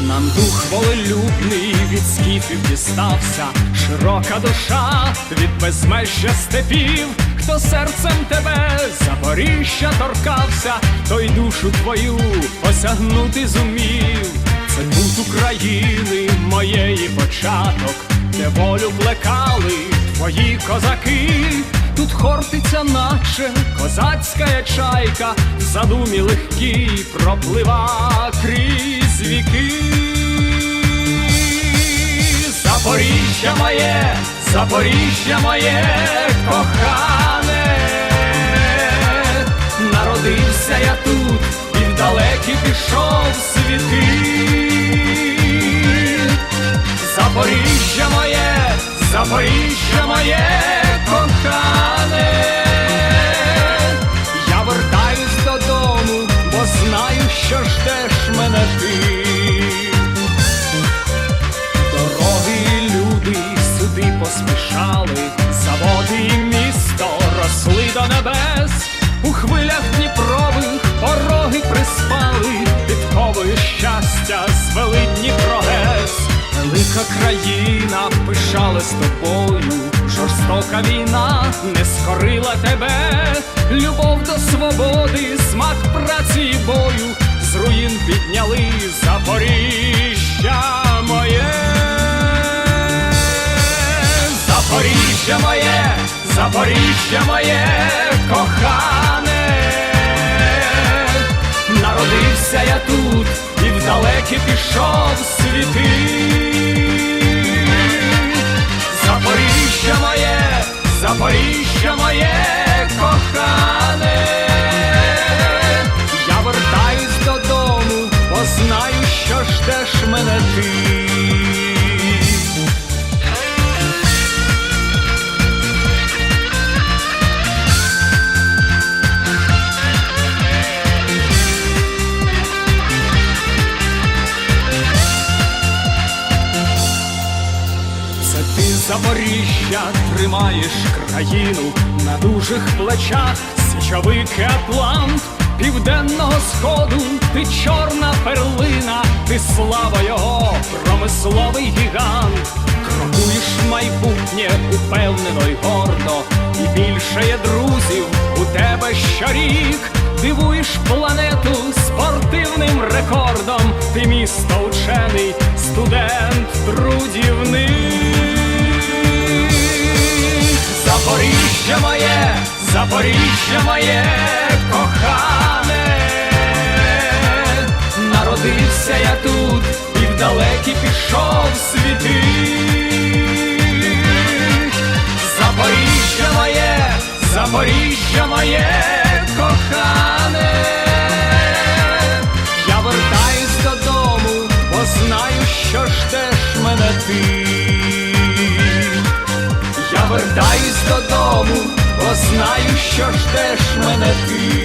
Нам дух волелюбний від скіфів дістався, широка душа від безмежжя степів, хто серцем тебе Запоріжжя торкався, той душу твою осягнути зумів. Це тут України моєї початок, де волю плекали твої козаки. Тут хортиця, наче козацька чайка, в задумі легкій проплива крізь віки. Запоріжжя моє, Запоріжжя моє кохане, народився я тут і в далекі пішов світи. Запоріжжя моє, Запоріжжя моє мене ти. Дороги люди сюди поспішали, заводи і місто росли до небес, у хвилях Дніпрових пороги приспали, підковою щастя звели Дніпрогес. Велика країна пишала з тобою, жорстока війна не скорила тебе, любов до свободи, смак праці і бою, з руїн підняли Запоріжжя моє. Запоріжжя моє, Запоріжжя моє кохане, народився я тут і в далекі пішов світи. Запоріжжя моє, ти. Запоріжжя тримаєш країну на дужих плечах, січовик Атлант південного сходу, ти чорна перлина, ти слава його, промисловий гігант, крокуєш майбутнє упевнено й гордо, і більше є друзів у тебе щорік, дивуєш планету спортивним рекордом, ти місто учений, студент трудівник. Запоріжжя моє, Запоріжжя моє кохане, народився я тут і в далекі пішов світи. Запоріжжя моє, Запоріжжя моє кохане, я вертаюсь додому, бо знаю, що ждеш мене ти. Я вертаюсь додому, бо знаю, що ждеш мене ти.